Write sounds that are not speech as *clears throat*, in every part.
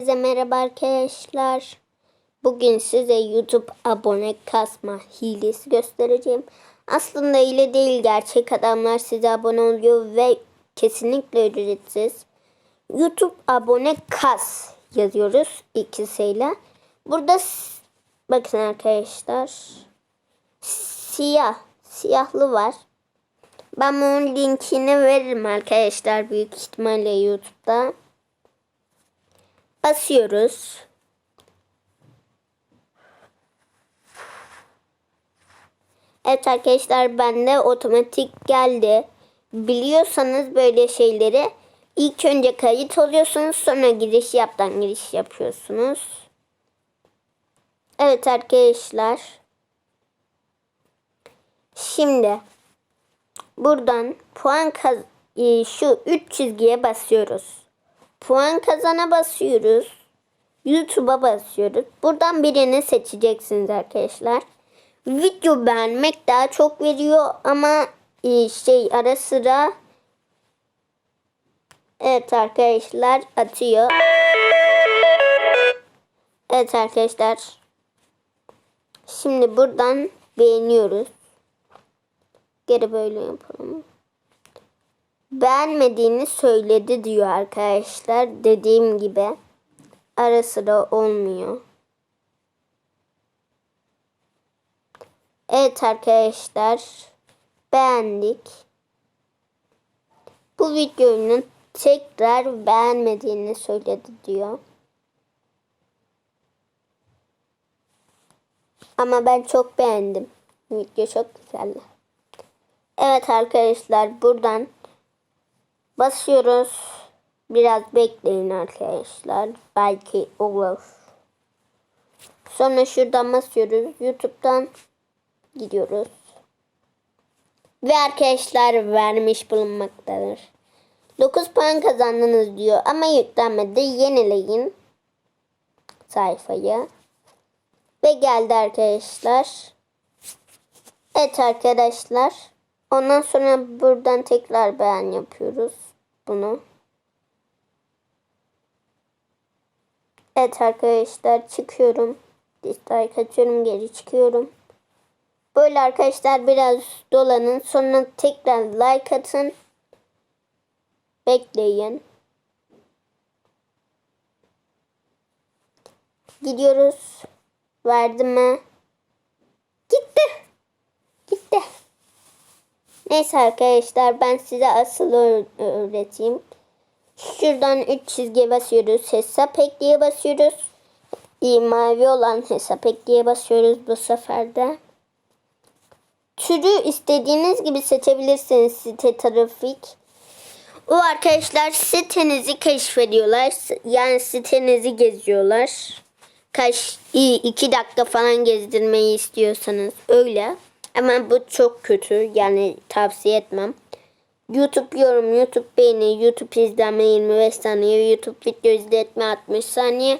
Size merhaba arkadaşlar. Bugün size YouTube abone kasma hilesi göstereceğim. Aslında hile değil gerçek adamlar size abone oluyor ve kesinlikle ücretsiz. YouTube abone kas yazıyoruz ikisiyle. Burada bakın arkadaşlar siyah siyahlı var. Ben bunun linkini veririm arkadaşlar büyük ihtimalle YouTube'da basıyoruz. Evet arkadaşlar bende otomatik geldi. Biliyorsanız böyle şeyleri ilk önce kayıt oluyorsunuz sonra giriş yaptan giriş yapıyorsunuz. Evet arkadaşlar. Şimdi buradan puan kaz e, şu 3 çizgiye basıyoruz. Puan kazana basıyoruz. YouTube'a basıyoruz. Buradan birini seçeceksiniz arkadaşlar. Video beğenmek daha çok veriyor ama e, şey ara sıra Evet arkadaşlar atıyor. Evet arkadaşlar. Şimdi buradan beğeniyoruz. Geri böyle yapalım beğenmediğini söyledi diyor arkadaşlar. Dediğim gibi ara sıra olmuyor. Evet arkadaşlar beğendik. Bu videonun tekrar beğenmediğini söyledi diyor. Ama ben çok beğendim. Video çok güzeldi. Evet arkadaşlar buradan Basıyoruz. Biraz bekleyin arkadaşlar. Belki olur. Sonra şuradan basıyoruz. YouTube'dan gidiyoruz. Ve arkadaşlar vermiş bulunmaktadır. 9 puan kazandınız diyor ama yüklenmedi. Yenileyin sayfayı. Ve geldi arkadaşlar. Evet arkadaşlar. Ondan sonra buradan tekrar beğen yapıyoruz bunu. Evet arkadaşlar çıkıyorum. Dislike açıyorum geri çıkıyorum. Böyle arkadaşlar biraz dolanın. Sonra tekrar like atın. Bekleyin. Gidiyoruz. Verdi mi? Gitti. Gitti. Neyse arkadaşlar ben size asıl öğreteyim. Şuradan 3 çizgiye basıyoruz. Hesap ekleye basıyoruz. İyi, mavi olan hesap ekleye basıyoruz bu sefer de. Türü istediğiniz gibi seçebilirsiniz site trafik. O arkadaşlar sitenizi keşfediyorlar. Yani sitenizi geziyorlar. Kaç iki dakika falan gezdirmeyi istiyorsanız öyle. Ama bu çok kötü. Yani tavsiye etmem. YouTube yorum, YouTube beğeni, YouTube izlenme 25 saniye, YouTube video izletme 60 saniye,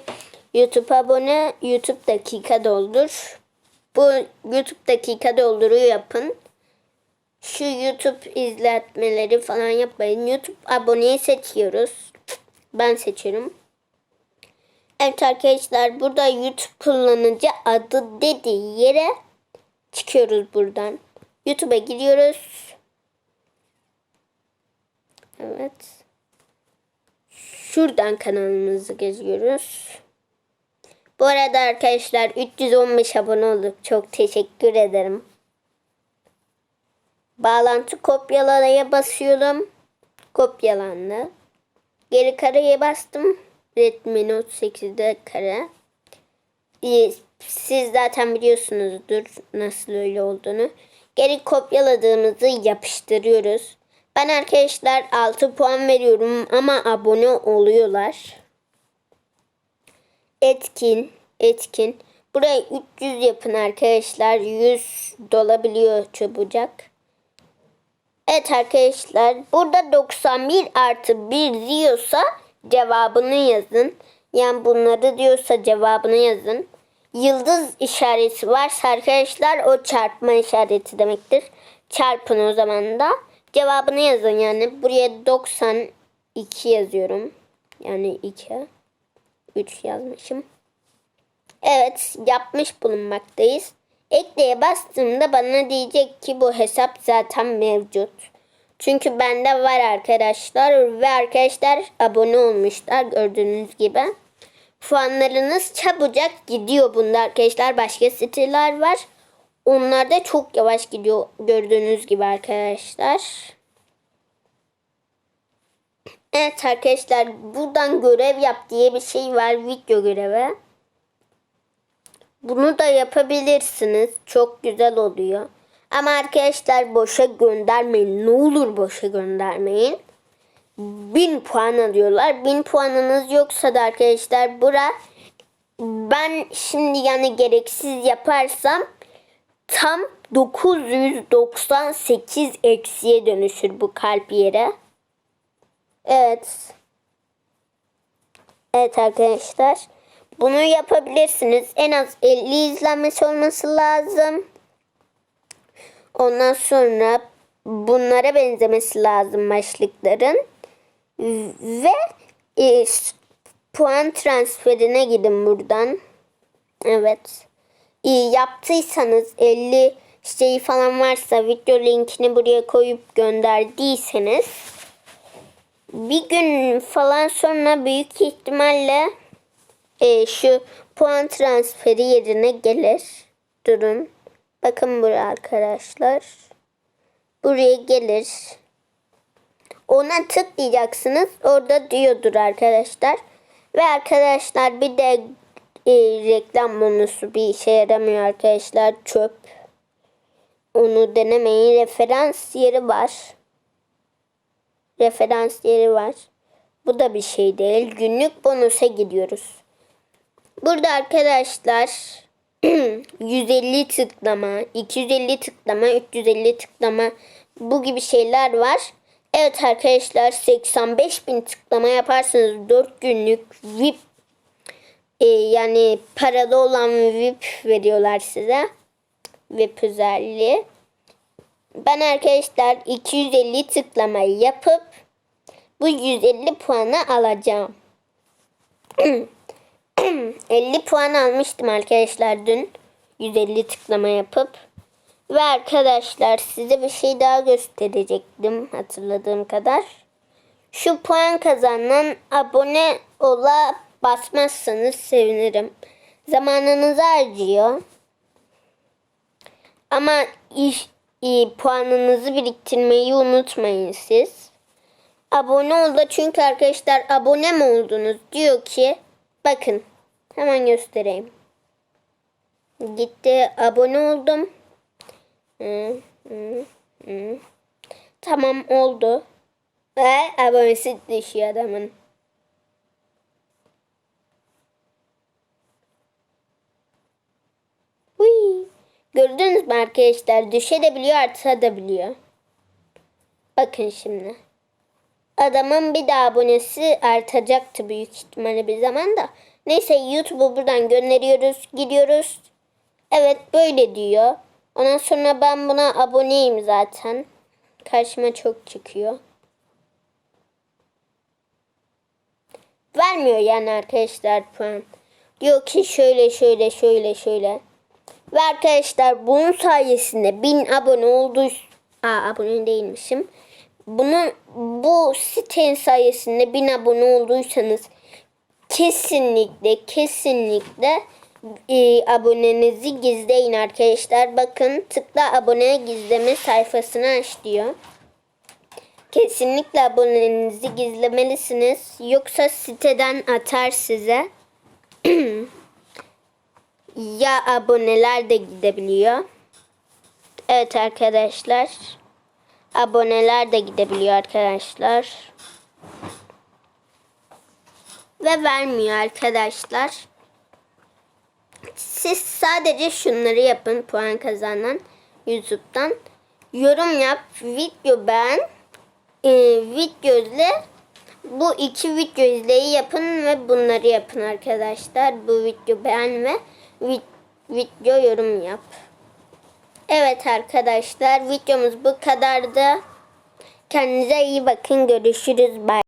YouTube abone, YouTube dakika doldur. Bu YouTube dakika dolduruyu yapın. Şu YouTube izletmeleri falan yapmayın. YouTube aboneyi seçiyoruz. Ben seçiyorum. Evet arkadaşlar burada YouTube kullanıcı adı dediği yere Çıkıyoruz buradan. YouTube'a giriyoruz. Evet. Şuradan kanalımızı geziyoruz. Bu arada arkadaşlar 315 abone olduk. Çok teşekkür ederim. Bağlantı kopyalamaya basıyorum. Kopyalandı. Geri kareye bastım. Redmi Note 8'de kare. Ee, siz zaten biliyorsunuzdur nasıl öyle olduğunu. Geri kopyaladığımızı yapıştırıyoruz. Ben arkadaşlar 6 puan veriyorum ama abone oluyorlar. Etkin, etkin. Buraya 300 yapın arkadaşlar. 100 dolabiliyor çabucak. Evet arkadaşlar. Burada 91 artı 1 diyorsa cevabını yazın. Yani bunları diyorsa cevabını yazın yıldız işareti varsa arkadaşlar o çarpma işareti demektir. Çarpın o zaman da. Cevabını yazın yani. Buraya 92 yazıyorum. Yani 2. 3 yazmışım. Evet yapmış bulunmaktayız. Ekleye bastığımda bana diyecek ki bu hesap zaten mevcut. Çünkü bende var arkadaşlar ve arkadaşlar abone olmuşlar gördüğünüz gibi. Puanlarınız çabucak gidiyor bunda arkadaşlar. Başka siteler var. Onlar da çok yavaş gidiyor gördüğünüz gibi arkadaşlar. Evet arkadaşlar buradan görev yap diye bir şey var video görevi. Bunu da yapabilirsiniz. Çok güzel oluyor. Ama arkadaşlar boşa göndermeyin. Ne olur boşa göndermeyin. 1000 puan alıyorlar. 1000 puanınız yoksa da arkadaşlar bura ben şimdi yani gereksiz yaparsam tam 998 eksiye dönüşür bu kalp yere. Evet. Evet arkadaşlar. Bunu yapabilirsiniz. En az 50 izlenmesi olması lazım. Ondan sonra bunlara benzemesi lazım başlıkların. Ve e, puan transferine gidin buradan. Evet. E, yaptıysanız 50 şeyi falan varsa video linkini buraya koyup gönderdiyseniz bir gün falan sonra büyük ihtimalle e, şu puan transferi yerine gelir. Durun. Bakın buraya arkadaşlar. Buraya gelir. Ona tıklayacaksınız. Orada diyordur arkadaşlar. Ve arkadaşlar bir de e, reklam bonusu bir işe yaramıyor arkadaşlar. Çöp. Onu denemeyin. Referans yeri var. Referans yeri var. Bu da bir şey değil. Günlük bonusa gidiyoruz. Burada arkadaşlar 150 tıklama, 250 tıklama, 350 tıklama bu gibi şeyler var. Evet arkadaşlar 85 bin tıklama yaparsanız 4 günlük VIP e, yani paralı olan VIP veriyorlar size. VIP özelliği. Ben arkadaşlar 250 tıklamayı yapıp bu 150 puanı alacağım. *clears throat* *clears throat* 50 puan almıştım arkadaşlar dün. 150 tıklama yapıp. Ve arkadaşlar size bir şey daha gösterecektim hatırladığım kadar. Şu puan kazanan abone ola basmazsanız sevinirim. Zamanınızı harcıyor. Ama iş, iyi, puanınızı biriktirmeyi unutmayın siz. Abone ol çünkü arkadaşlar abone mi oldunuz diyor ki bakın hemen göstereyim. Gitti abone oldum. Tamam oldu. Ve abonesi düşüyor adamın. Huy. Gördünüz mü arkadaşlar? Düşebiliyor artabiliyor. Bakın şimdi. Adamın bir daha abonesi artacaktı büyük ihtimalle bir zaman da. Neyse YouTube'u buradan gönderiyoruz. Gidiyoruz. Evet böyle diyor. Ondan sonra ben buna aboneyim zaten. Karşıma çok çıkıyor. Vermiyor yani arkadaşlar puan. Diyor ki şöyle şöyle şöyle şöyle. Ve arkadaşlar bunun sayesinde 1000 abone oldu. Aa abone değilmişim. Bunun bu sitenin sayesinde 1000 abone olduysanız kesinlikle kesinlikle e, abonenizi gizleyin arkadaşlar. Bakın tıkla abone gizleme sayfasını aç diyor. Kesinlikle abonenizi gizlemelisiniz. Yoksa siteden atar size. *clears throat* ya aboneler de gidebiliyor. Evet arkadaşlar. Aboneler de gidebiliyor arkadaşlar. Ve vermiyor arkadaşlar. Siz sadece şunları yapın puan kazanan YouTube'dan. Yorum yap, video beğen, e, video izle. Bu iki video izleyi yapın ve bunları yapın arkadaşlar. Bu video beğen ve vi- video yorum yap. Evet arkadaşlar videomuz bu kadardı. Kendinize iyi bakın. Görüşürüz. Bye.